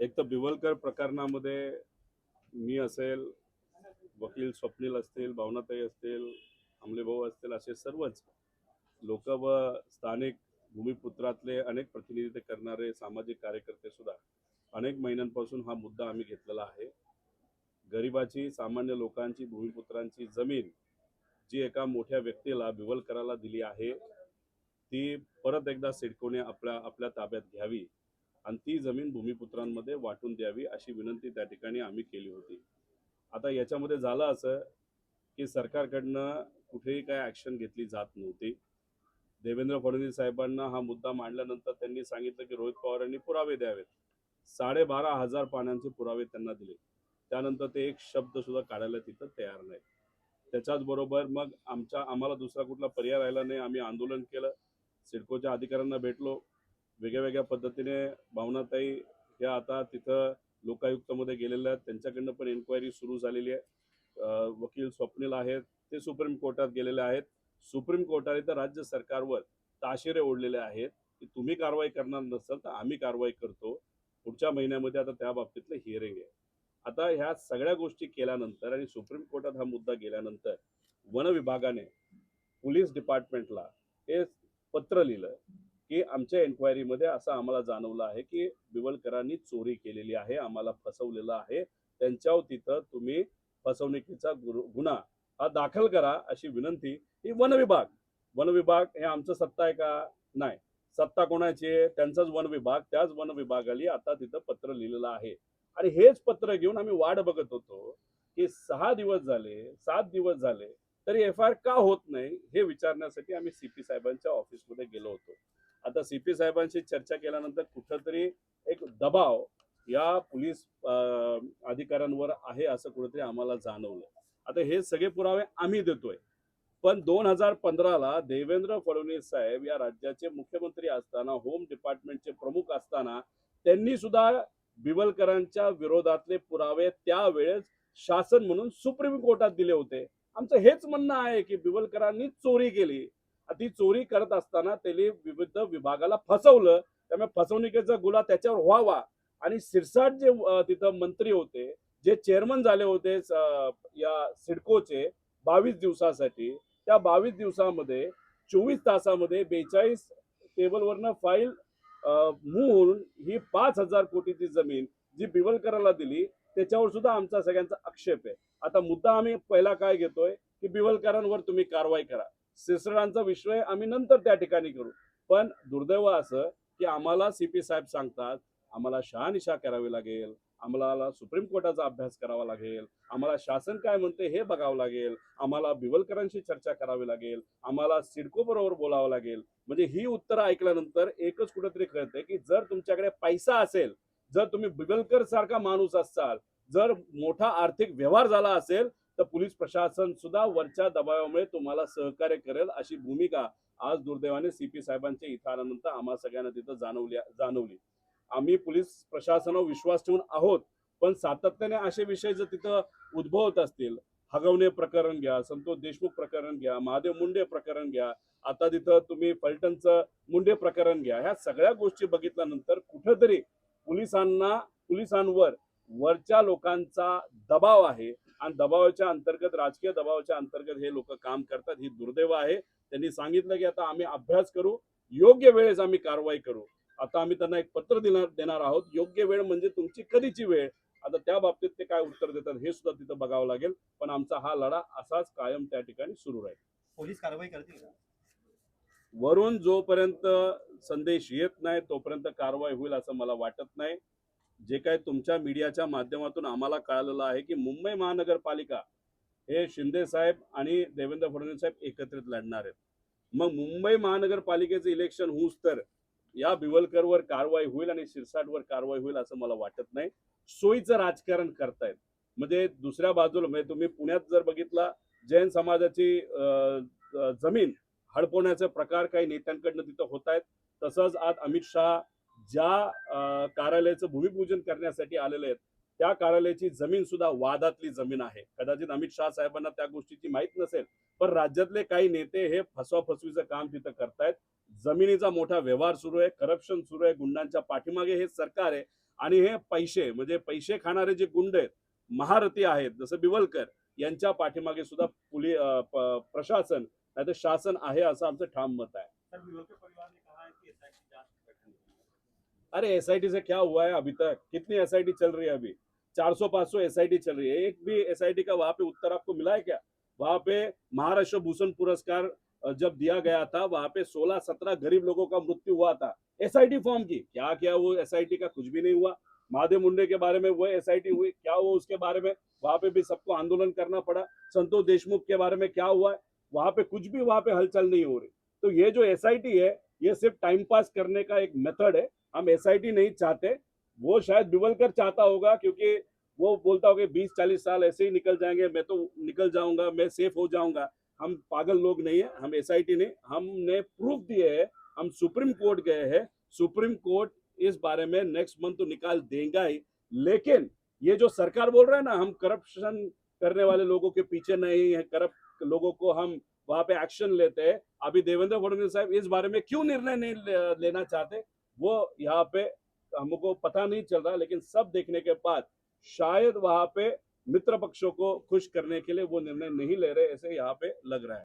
एक तर बिवलकर प्रकरणामध्ये मी असेल वकील स्वप्नील असतील भावनाताई असतील आमलेभाऊ असतील असे सर्वच लोक व स्थानिक भूमिपुत्रातले अनेक प्रतिनिधित्व करणारे सामाजिक कार्यकर्ते सुद्धा अनेक महिन्यांपासून हा मुद्दा आम्ही घेतलेला आहे. गरिबाची सामान्य लोकांची भूमिपुत्रांची जमीन जी एका मोठ्या व्यक्तीला बिवलकराला दिली आहे ती परत एकदा सिडकोने आपल्या आपल्या ताब्यात घ्यावी. आणि ती जमीन भूमिपुत्रांमध्ये वाटून द्यावी अशी विनंती त्या ठिकाणी आम्ही केली होती. आता याच्यामध्ये झालं असं की सरकारकडनं कुठेही काय ॲक्शन घेतली जात नव्हती. देवेंद्र फडणवीस साहेबांना हा मुद्दा मांडल्यानंतर त्यांनी सांगितलं की रोहित पवार यांनी पुरावे द्यावेत. साडेबारा हजार पाण्याचे पुरावे त्यांना दिले. त्यानंतर ते एक शब्द सुद्धा काढायला तिथं तयार नाही त्याच्याच बरोबर मग आमच्या आम्हाला दुसरा कुठला पर्याय राहिला नाही आम्ही आंदोलन केलं. सिडकोच्या अधिकाऱ्यांना भेटलो. वेगळ्या वेगळ्या पद्धतीने भावनाताई ह्या आता तिथं लोकायुक्तमध्ये गेलेल्या आहेत. त्यांच्याकडनं पण एन्क्वायरी सुरू झालेली आहे. वकील स्वप्नील आहेत. ते सुप्रीम कोर्टात गेलेले आहेत. सुप्रीम कोर्टाने तर राज्य सरकारवर ताशेरे ओढलेले आहेत की तुम्ही कारवाई करणार नसाल तर आम्ही कारवाई करतो. पुढच्या महिन्यामध्ये आता त्या बाबतीतलं हिअरिंग आहे. आता ह्या सगळ्या गोष्टी केल्यानंतर आणि सुप्रीम कोर्टात हा मुद्दा गेल्यानंतर वन विभागाने पोलीस डिपार्टमेंटला हे पत्र लिहिलं. की आमच्या एन्क्वायरीमध्ये असं आम्हाला जाणवलं आहे की बिवलकरांनी चोरी केलेली आहे आम्हाला फसवलेलं आहे. त्यांच्यावर तिथं तुम्ही फसवणुकीचा गुन्हा हा दाखल करा अशी विनंती. ही वन विभाग वन विभाग हे आमचं सत्ता आहे का? नाही. सत्ता कोणाची आहे? त्यांचाच वन विभाग. त्याच वन विभागाली आता तिथं पत्र लिहिलेलं आहे. आणि हेच पत्र घेऊन आम्ही वाट बघत होतो की सहा दिवस झाले सात दिवस झाले तरी एफ आय आर का होत नाही हे विचारण्यासाठी आम्ही सी पी साहेबांच्या ऑफिसमध्ये गेलो होतो. आता सी पी साहेबांशी चर्चा केल्यानंतर कुठंतरी एक दबाव या पोलीस अधिकाऱ्यांवर आहे असं कुठेतरी आम्हाला जाणवलं. आता हे सगळे पुरावे आम्ही देतोय. पण दोन हजार पंधराला देवेंद्र फडणवीस साहेब या राज्याचे मुख्यमंत्री असताना होम डिपार्टमेंटचे प्रमुख असताना त्यांनी सुद्धा बिवलकरांच्या विरोधातले पुरावे त्यावेळेस शासन म्हणून सुप्रीम कोर्टात दिले होते. आमचं हेच म्हणणं आहे की बिवलकरांनी चोरी केली. ती चोरी करत असताना त्याने विविध विभागाला फसवलं. त्यामुळे फसवणुकीचा गुन्हा त्याच्यावर व्हावा. आणि सिरसाट जे तिथं मंत्री होते जे चेअरमन झाले होते या सिडकोचे बावीस दिवसासाठी त्या बावीस दिवसामध्ये चोवीस तासामध्ये बेचाळीस टेबलवरनं फाईल मूव्ह होऊन ही पाच हजार कोटीची जमीन जी बिवलकराला दिली त्याच्यावर सुद्धा आमचा सगळ्यांचा आक्षेप आहे. आता मुद्दा आम्ही पहिला काय घेतोय की बिवलकरांवर तुम्ही कारवाई करा. सिसरडांचा विषय आम्ही नंतर त्या ठिकाणी करू. पण दुर्दैव असं की आम्हाला सी पी साहेब सांगतात आम्हाला शहानिशा करावी लागेल आम्हाला सुप्रीम कोर्टाचा अभ्यास करावा लागेल आम्हाला शासन काय म्हणते हे बघावं लागेल आम्हाला बिवलकरांशी चर्चा करावी लागेल आम्हाला सिडको बरोबर बोलावं लागेल. म्हणजे ही उत्तरं ऐकल्यानंतर एकच कुठेतरी कळतंय की जर तुमच्याकडे पैसा असेल जर तुम्ही बिवलकर सारखा माणूस असाल जर मोठा आर्थिक व्यवहार झाला असेल तर पोलीस प्रशासन सुद्धा वरच्या दबावामुळे तुम्हाला सहकार्य करेल अशी भूमिका आज दुर्दैवाने सीपी साहेबांच्या इथं आल्यानंतर आम्हा सगळ्यांना तिथं जाणवली जाणवली. आम्ही पोलीस प्रशासनावर विश्वास ठेवून आहोत पण सातत्याने असे विषय जर तिथं उद्भवत असतील हगवणे प्रकरण घ्या संतोष देशमुख प्रकरण घ्या महादेव मुंडे प्रकरण घ्या आता तिथं तुम्ही फलटणचं मुंडे प्रकरण घ्या ह्या सगळ्या गोष्टी बघितल्यानंतर कुठंतरी पोलिसांना पोलिसांवर वरच्या लोकांचा दबाव आहे आणि दबावाच्या अंतर्गत राजकीय दबावाच्या अंतर्गत हे लोक काम करतात. ही दुर्दैव आहे. त्यांनी सांगितलं की आता आम्ही अभ्यास करू योग्य वेळेस आम्ही कारवाई करू. आता आम्ही त्यांना एक पत्र देणार देणार आहोत. योग्य वेळ म्हणजे तुमची कधीची वेळ. आता त्या बाबतीत ते काय उत्तर देतात हे सुद्धा तिथं बघावं लागेल. पण आमचा हा लढा असाच कायम त्या ठिकाणी सुरू राहील. पोलीस कारवाई करतील का? वरून जोपर्यंत संदेश येत नाही तोपर्यंत कारवाई होईल असं मला वाटत नाही. जे काय तुमच्या मीडियाच्या माध्यमातून आम्हाला कळालेलं आहे की मुंबई महानगरपालिका हे शिंदे साहेब आणि देवेंद्र फडणवीस साहेब एकत्रित लढणार आहेत. मग मुंबई महानगरपालिकेचं इलेक्शन होऊच तर या बिवलकरवर कारवाई होईल आणि शिरसाटवर कारवाई होईल असं मला वाटत नाही. सोयीचं राजकारण करतायत. म्हणजे दुसऱ्या बाजूला म्हणजे तुम्ही पुण्यात जर बघितला जैन समाजाची अं, जमीन हडपवण्याचे प्रकार काही नेत्यांकडनं तिथं होत आहेत तसंच आज अमित शहा ज्या कार्यालयाचं भूमिपूजन करण्यासाठी आलेले आहेत त्या कार्यालयाची जमीन सुद्धा वादातली जमीन आहे. कदाचित अमित शहा साहेबांना त्या गोष्टीची माहीत नसेल पण राज्यातले काही नेते हे फसवाफसवीचं काम तिथं करतायत. जमिनीचा मोठा व्यवहार सुरू आहे करप्शन सुरू आहे गुंडांच्या पाठीमागे हे सरकार आहे आणि हे पैसे म्हणजे पैसे खाणारे जे गुंड आहेत महारथी आहेत जसं बिवलकर यांच्या पाठीमागे सुद्धा पोली प्रशासन नाही शासन आहे असं आमचं ठाम मत आहे. अरे एस से क्या हुआ है अभी तक? कितनी एसआईटी चल रही है अभी? 400 500 एस चल रही है। एक भी एसआईटी का वहाँ पे उत्तर आपको मिला है क्या? वहाँ पे महाराष्ट्र भूषण पुरस्कार जब दिया गया था, वहाँ पे 16 17 गरीब लोगों का मृत्यु हुआ था। एसआईटी फॉर्म की? क्या क्या वो एसआईटी का कुछ भी नहीं हुआ? महादेव मुंडे के बारे में वो एस हुई? क्या हुआ उसके बारे में? वहाँ पे भी सबको आंदोलन करना पड़ा। संतोष देशमुख के बारे में क्या हुआ है? वहाँ पे कुछ भी वहाँ पे हलचल नहीं हो रही। तो ये जो एसआईटी है, ये सिर्फ़ टाइम पास करने का एक मेथड है। हम एस नहीं चाहते, वो शायद बिवलकर चाहता होगा क्योंकि वो बोलता होगा बीस चालीस साल ऐसे ही निकल जाएँगे, मैं तो निकल जाऊँगा, मैं सेफ़ हो जाऊँगा। हम पागल लोग नहीं है, हम एसआईटी नहीं, हमने प्रूफ दिए है, हम सुप्रीम कोर्ट गए हैं, सुप्रीम कोर्ट इस बारे में नेक्स्ट मंथ तो निकाल देगा ही। लेकिन ये जो सरकार बोल रहा है ना, हम करप्शन करने वाले लोगों के पीछे नहीं है करप्ट लोगों को हम वहाँ पे एक्शन लेते हैं। अभी देवेंद्र फडणवीस साहब इस बारे में क्यों निर्णय नहीं लेना चाहते? वो यहाँ पे हमको पता नहीं चल रहा लेकिन सब देखने के बाद शायद वहां पे मित्र पक्षों को खुश करने के लिए वो निर्णय नहीं ले रहे ऐसे यहाँ पे लग रहा है।